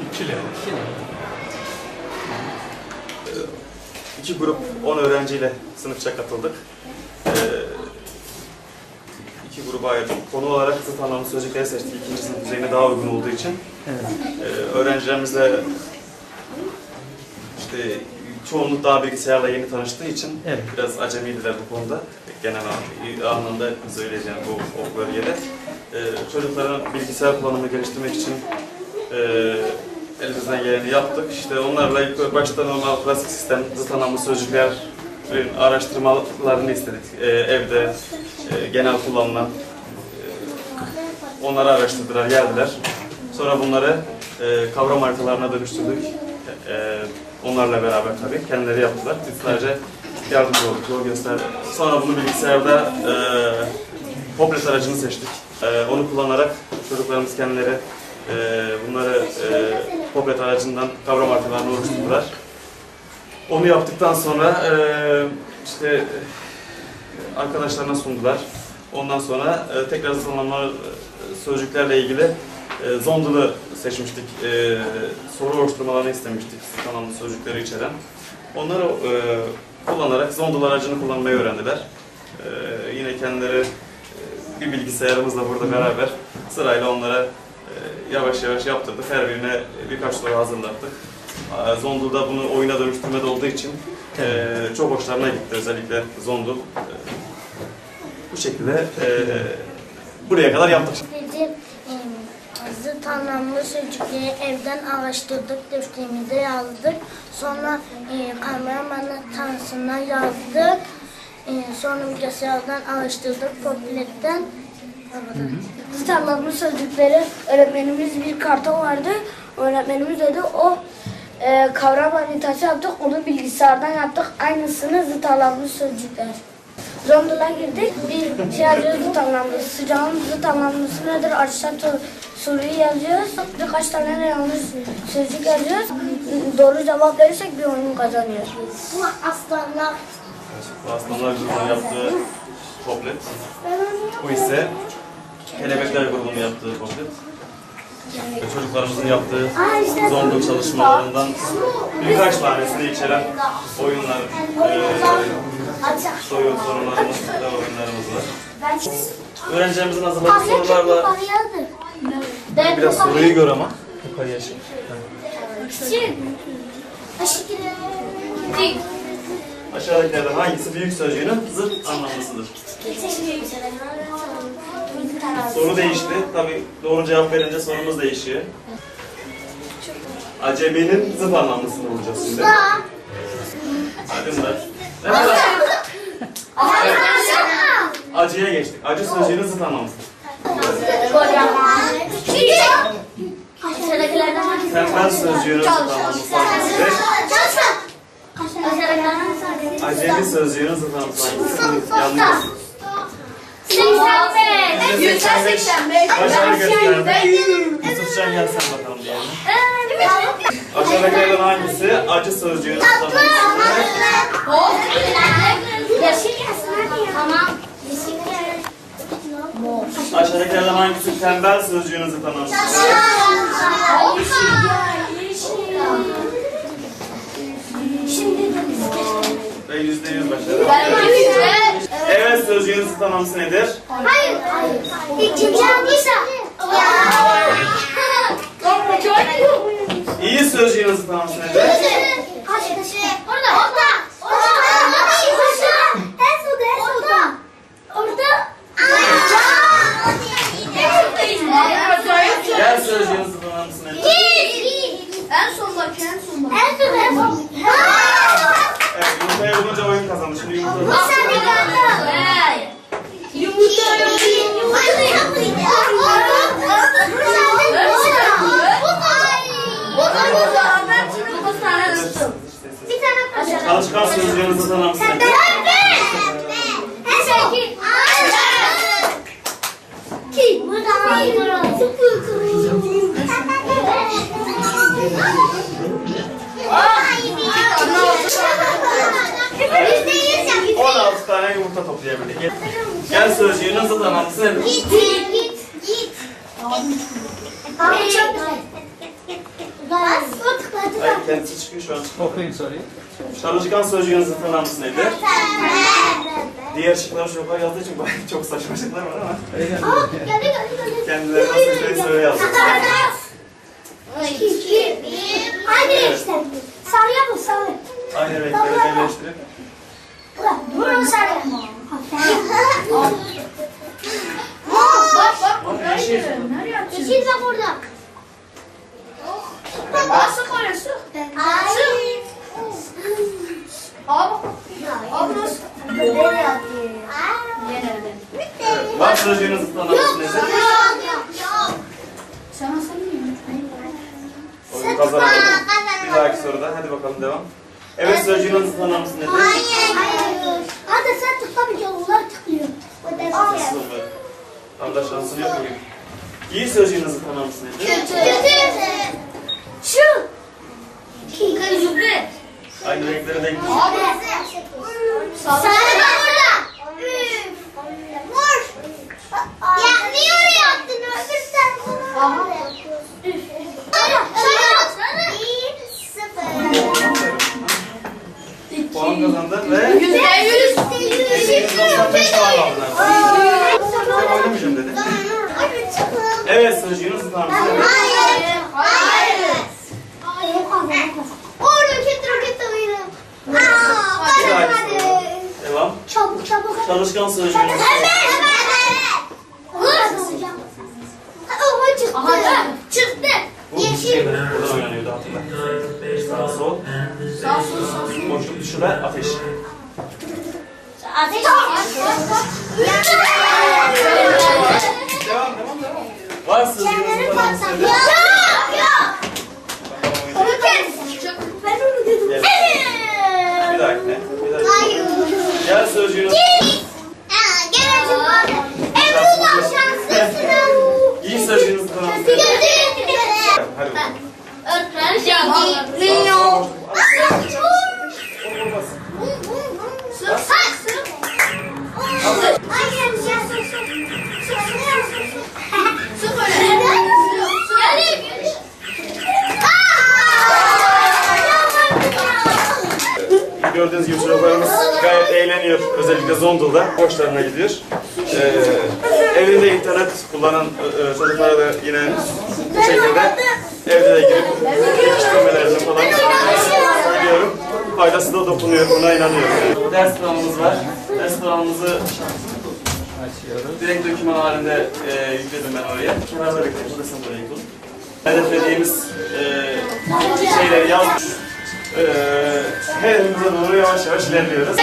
İkili. İki grup 10 öğrenciyle sınıfça katıldık. Ee, iki gruba ayırdık. Konu olarak zıt anlamlı sözcükleri seçtik. İkinci sınıf düzeyine daha uygun olduğu için. Evet. Ee, öğrencilerimizle işte çoğunluk daha bilgisayarla yeni tanıştığı için Evet. biraz acemiydiler bu konuda. Genel an- anlamda söyleyeceğim bu o bölgede. Ee, çocukların bilgisayar kullanımını geliştirmek için e, elimizden geleni yaptık. İşte onlarla ilk başta normal klasik sistem zıt anlamlı sözcüklerin araştırmalarını istedik. Ee, evde e, genel kullanılan e, onları araştırdılar, geldiler. Sonra bunları e, kavram haritalarına dönüştürdük. E, onlarla beraber tabii. Kendileri yaptılar. Biz sadece yardımcı olduk, yol gösterdik. Sonra bunu bilgisayarda e, Poplet aracını seçtik. E, onu kullanarak çocuklarımız kendileri e, bunları e, Poplet aracından kavram haritalarını oluşturdular. Onu yaptıktan sonra e, işte arkadaşlarına sundular. Ondan sonra e, tekrar zamanlar sözcüklerle ilgili e, Zondul'u seçmiştik. E, soru oluşturmalarını istemiştik. Tanımlı sözcükleri içeren. Onları e, kullanarak Zondul aracını kullanmayı öğrendiler. E, yine kendileri e, bir bilgisayarımızla burada beraber sırayla onlara e, yavaş yavaş yaptırdık. Her birine birkaç soru hazırlattık. E, Zondul'da bunu oyuna dönüştürmede olduğu için e, çok hoşlarına gitti özellikle Zondul. E, bu şekilde e, buraya kadar yaptık. Bizim em, zıt anlamlı sözcükleri evden araştırdık, defterimize yazdık. Sonra e, kameramanın tanısına yazdık. E, sonra bilgisayardan araştırdık, popületten. Zıt anlamlı sözcükleri öğretmenimiz bir karton vardı. Öğretmenimiz dedi o e, kavram haritası yaptık. Onu bilgisayardan yaptık. Aynısını zıt anlamlı sözcükler. Zondula girdik. Bir şey yazıyoruz zıt anlamlı. Sıcağın zıt anlamlısı nedir? To- soruyu yazıyoruz. Birkaç tane de yanlış sözcük yazıyoruz. Doğru cevap verirsek bir oyun kazanıyoruz. Bu aslanlar Aslanlar grubunun yaptığı poplet. Bu ise Kelebekler grubunun yaptığı poplet. Ve çocuklarımızın yaptığı zorlu çalışmalarından birkaç tanesini içeren oyunlar, e, soyun sorularımız ve oyunlarımız var. Öğrencilerimizin hazırladığı sorularla biraz soruyu gör ama. Yukarıya çık. Aşağıdakilerden hangisi büyük sözcüğünün zıt anlamlısıdır? Soru değişti. Tabi doğru cevap verince sorumuz değişiyor. Aceminin zıt anlamlısını bulacağız şimdi. Hadi Murat. Ne kadar? Evet. Acıya geçtik. Acı sözcüğünün zıt anlamlısı. Tembel sözcüğünün zıt anlamlısı? Acemi sözcüğünün zıt anlamlısı? Yanlış. 85. Aşağıda gösterdi. Yusufcan gel sen bakalım hangisi? acı zıt anlamlısıdır? Tamam. Aşağıdakilerden hangisi tembel sözcüğünün zıt anlamlısıdır? Ve yüzde yüz başarı. Evet sözcüğünün zıt anlamlısı nedir? Hayır. İkinci hadise. İyi sözcüğünün zıt anlamlısı nedir? En. Gel sözcüğünün zıt anlamlısı nedir? En sondaki en sondaki. En son en son. Evet yumurtaya bulunca oyun kazandı. Şimdi yumurta Bir Çalışkan sözcüğünün zıt anlamlısı nedir? Yüzde yüz yap. 16 yumurta toplayabildik. Gel, Gel sözcüğünün zıt anlamlısı nedir? Git, git, git. Abi çok güzel. Hayır kendisi çıkıyor şu an. Okuyun soruyu. Çalışkan sözcüğün zıt anlamlısı nedir? Diğer şıklar şoklar yazdığı için bayağı çok saçma şıklar var ama kendileri nasıl istediği söyle yazdı. Hadi işte. Sarı yapın sarı. Aynı renkleri birleştirip Bunu sarı. Bak bak. Ama yeşil. Nereye atıyorsun? Yeşil bak orada. Aa sık oraya sık. Sık. Bak. Aa bu nasıl? Nereye atıyor? Nerede? Var sözcüğün zıt anlamlısı nedir? Sen nasıl bilmiyorsun? Oyunu kazanamadım. Bir dahaki soruda hadi bakalım devam. Evet sözcüğün zıt anlamlısı nedir? Hadi sen tıklamayacaksın. Onlar tıklıyor. Nasıl olur? Tam da şansın yok mu? İyi sözcüğün zıt anlamlısı nedir? Şu. Kırmızı. Aynı renkleri denk Abi. Sarı orada. Mor. Ya niye oraya attın? Öbür sen Aha. Puan kazandın ve Yüzde yüz. 195 puan aldın. Sen oynamayacağım dedi. Evet sözcüğün zıt anlamlısı nedir? Hayır. Oradaki roket oyunu. Aa, hadi hadi. Devam. Çabuk çabuk. Çalışkan sözcüğün zıt Hemen hemen hemen. Aha çıktı. Aha çıktı. Bu şeyde buradan oynanıyordu hatırla. Sağ sol. Sağ sol sağ sol. Boşluk dışı da ateş. Ateş. Var sözcüğün zıt anlamlısı nedir? Yok yok. Kes. Ben onu dedim. Evet. Bir dahakine. Bir dahakine. Hayır. Gel sözcüğün Aa, gel açın bari. Ebru'dan şanslısın. İyi sözcüğün zıt anlamlısı Gözü. Hadi bakalım. Öğretmen şey Sağ değil. sol. Sık sık sık. Hayır ya sık sık. Sık sık sık. Sık öyle. Gelin gelin. Gördüğünüz gibi çocuklarımız gayet eğleniyor. Özellikle Zonguldak'ta hoşlarına gidiyor. Ee, evinde internet kullanan e, e, çocuklara da yine bu şekilde evde de girip işlemelerini falan biliyorum. Faydası da dokunuyor, buna inanıyorum. Ders planımız var. Ders planımızı direkt doküman halinde e, yükledim ben oraya. Kenarda bekleyin, burası buraya yıkılın. Hedeflediğimiz e, şeyleri yazmış. E, hedefimize doğru yavaş yavaş ilerliyoruz.